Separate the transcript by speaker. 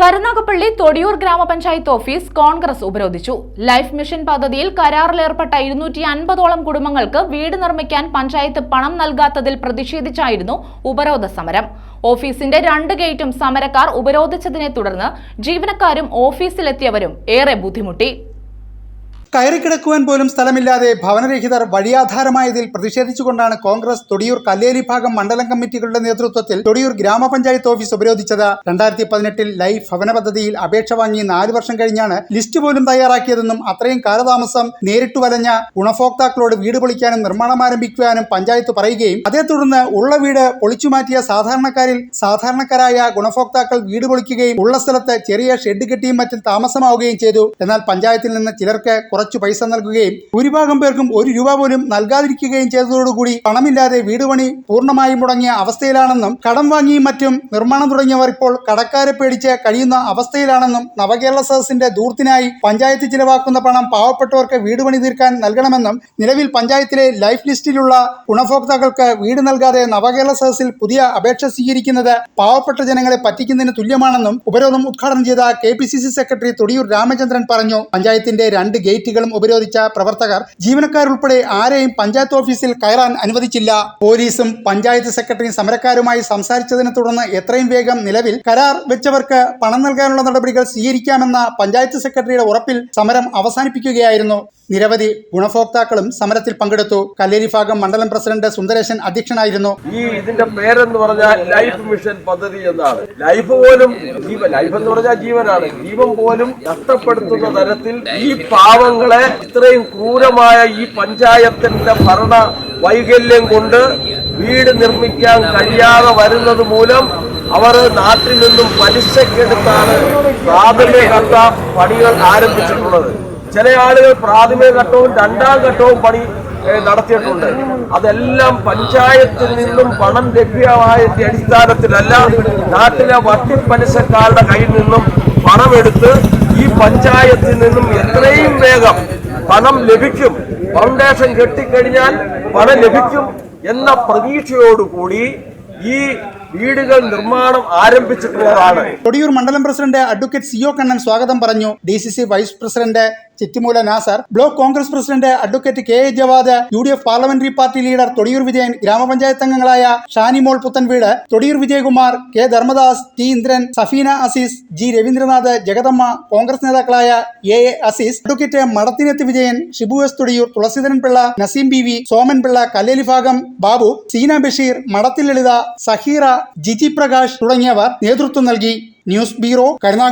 Speaker 1: കരുനാഗപ്പള്ളി തൊടിയൂർ ഗ്രാമപഞ്ചായത്ത് ഓഫീസ് കോൺഗ്രസ് ഉപരോധിച്ചു. Life mission പദ്ധതിയിൽ കരാറിലേർപ്പെട്ട ഇരുന്നൂറ്റി അൻപതോളം കുടുംബങ്ങൾക്ക് വീട് നിർമ്മിക്കാൻ പഞ്ചായത്ത് പണം നൽകാത്തതിൽ പ്രതിഷേധിച്ചായിരുന്നു ഉപരോധ സമരം. ഓഫീസിന്റെ രണ്ട് ഗേറ്റും സമരക്കാർ ഉപരോധിച്ചതിനെ തുടർന്ന് ജീവനക്കാരും ഓഫീസിലെത്തിയവരും ഏറെ ബുദ്ധിമുട്ടി.
Speaker 2: കയറിക്കിടക്കുവാൻ പോലും സ്ഥലമില്ലാതെ ഭവനരഹിതർ വഴിയാധാരമായതിൽ പ്രതിഷേധിച്ചുകൊണ്ടാണ് കോൺഗ്രസ് തൊടിയൂർ കല്ലേരി ഭാഗം മണ്ഡലം കമ്മിറ്റികളുടെ നേതൃത്വത്തിൽ തൊടിയൂർ ഗ്രാമപഞ്ചായത്ത് ഓഫീസ് ഉപരോധിച്ചത്. രണ്ടായിരത്തി പതിനെട്ടിൽ ലൈഫ് ഭവന പദ്ധതിയിൽ അപേക്ഷ വാങ്ങി നാല് വർഷം കഴിഞ്ഞാണ് ലിസ്റ്റ് പോലും തയ്യാറാക്കിയതെന്നും അത്രയും കാലതാമസം നേരിട്ട് വലഞ്ഞ ഗുണഭോക്താക്കളോട് വീട് പൊളിക്കാനും നിർമ്മാണം ആരംഭിക്കുവാനും പഞ്ചായത്ത് പറയുകയും അതേ തുടർന്ന് ഉള്ള വീട് പൊളിച്ചുമാറ്റിയ സാധാരണക്കാരിൽ സാധാരണക്കാരായ ഗുണഭോക്താക്കൾ വീട് പൊളിക്കുകയും ഉള്ള സ്ഥലത്ത് ചെറിയ ഷെഡ് കെട്ടിയും മറ്റും താമസമാവുകയും ചെയ്തു. എന്നാൽ പഞ്ചായത്തിൽ നിന്ന് ചിലർക്ക് പൈസ നൽകുകയും ഭൂരിഭാഗം പേർക്കും ഒരു രൂപ പോലും നൽകാതിരിക്കുകയും ചെയ്തതോടുകൂടി പണമില്ലാതെ വീട് പണി പൂർണമായും മുടങ്ങിയ അവസ്ഥയിലാണെന്നും കടം വാങ്ങിയും മറ്റും നിർമ്മാണം തുടങ്ങിയവർ ഇപ്പോൾ കടക്കാരെ പേടിച്ച് കഴിയുന്ന അവസ്ഥയിലാണെന്നും നവകേരള സദസ്സിന്റെ ദൂർത്തിനായി പഞ്ചായത്ത് ചിലവാക്കുന്ന പണം പാവപ്പെട്ടവർക്ക് വീട് പണി തീർക്കാൻ നൽകണമെന്നും നിലവിൽ പഞ്ചായത്തിലെ ലൈഫ് ലിസ്റ്റിലുള്ള ഗുണഭോക്താക്കൾക്ക് വീട് നൽകാതെ നവകേരള സദസ്സിൽ പുതിയ അപേക്ഷ സ്വീകരിക്കുന്നത് പാവപ്പെട്ട ജനങ്ങളെ പറ്റിക്കുന്നതിന് തുല്യമാണെന്നും ഉപരോധം ഉദ്ഘാടനം ചെയ്ത കെ സെക്രട്ടറി തൊടിയൂർ രാമചന്ദ്രൻ പറഞ്ഞു. പഞ്ചായത്തിന്റെ രണ്ട് ഗേറ്റുകളും ഉപരോധിച്ച പ്രവർത്തകർ ജീവനക്കാരുൾപ്പെടെ ആരെയും പഞ്ചായത്ത് ഓഫീസിൽ കയറാൻ അനുവദിച്ചില്ല. പോലീസും പഞ്ചായത്ത് സെക്രട്ടറിയും സമരക്കാരുമായി സംസാരിച്ചതിനെ തുടർന്ന് എത്രയും വേഗം നിലവിൽ കരാർ വെച്ചവർക്ക് പണം നൽകാനുള്ള നടപടികൾ സ്വീകരിക്കാമെന്ന പഞ്ചായത്ത് സെക്രട്ടറിയുടെ ഉറപ്പിൽ സമരം അവസാനിപ്പിക്കുകയായിരുന്നു. നിരവധി ഗുണഭോക്താക്കളും സമരത്തിൽ പങ്കെടുത്തു. കല്ലേരി ഭാഗം മണ്ഡലം പ്രസിഡന്റ് സുന്ദരേശൻ അധ്യക്ഷനായിരുന്നു.
Speaker 3: ഈ ഇതിന്റെ പേരെന്ന് പറഞ്ഞാൽ ലൈഫ് മിഷൻ പദ്ധതി എന്നാണ്. ലൈഫ് പോലും ജീവൻ ലൈഫ് എന്ന് പറഞ്ഞാൽ ജീവനാണ്. ജീവൻ പോലും നഷ്ടപ്പെടുത്തുന്ന തരത്തിൽ ഈ പാവങ്ങളെ ഇത്രയും ക്രൂരമായ ഈ പഞ്ചായത്തിന്റെ ഭരണ വൈകല്യം കൊണ്ട് വീട് നിർമ്മിക്കാൻ കഴിയാതെ വരുന്നത് മൂലം അവർ നാട്ടിൽ നിന്നും പലിശക്കെടുത്താണ് പ്രാഥമിക ഘട്ട പണികൾ ആരംഭിച്ചിട്ടുള്ളത്. ചില ആളുകൾ പ്രാഥമിക ഘട്ടവും രണ്ടാം ഘട്ടവും പണി നടത്തിയിട്ടുണ്ട്. അതെല്ലാം പഞ്ചായത്തിൽ നിന്നും പണം ലഭ്യമായതിന്റെ അടിസ്ഥാനത്തിലല്ല നാട്ടിലെ വട്ടിപ്പലിശക്കാരുടെ കയ്യിൽ നിന്നും പണമെടുത്ത് ഈ പഞ്ചായത്തിൽ നിന്നും എത്രയും വേഗം പണം ലഭിക്കും. ഫൗണ്ടേഷൻ കെട്ടിക്കഴിഞ്ഞാൽ പണം ലഭിക്കും എന്ന പ്രതീക്ഷയോടുകൂടി ഈ വീടുകൾ നിർമ്മാണം ആരംഭിച്ചിട്ടുള്ളതാണ്.
Speaker 2: കൊടിയൂർ മണ്ഡലം പ്രസിഡന്റ് അഡ്വക്കേറ്റ് സിഒ കണ്ണൻ സ്വാഗതം പറഞ്ഞു. D C C vice president Chittimoola Nasar block Congress president advocate K A Javad U D F parliamentary party leader Thodiyoor Vijayan ഗ്രാമപഞ്ചായത്ത് അംഗങ്ങളായ Shanimol Puthenveedu Thodiyoor Vijayakumar K Dharmadas T Indran Safeena Azeez G Raveendranath Jagadamma Congress നേതാക്കളായ A A Azeez advocate മടത്തിനെത്തി Vijayan Shibu S Thodiyoor Thulaseedharan Pillai Naseem B V Soman Pillai Kalleli Bhagam Babu Seena Basheer മടത്തിൽ ലളിത സഹീറ ജിജി പ്രകാശ് തുടങ്ങിയവർ നേതൃത്വം നൽകി. News bureau കരുനാഗ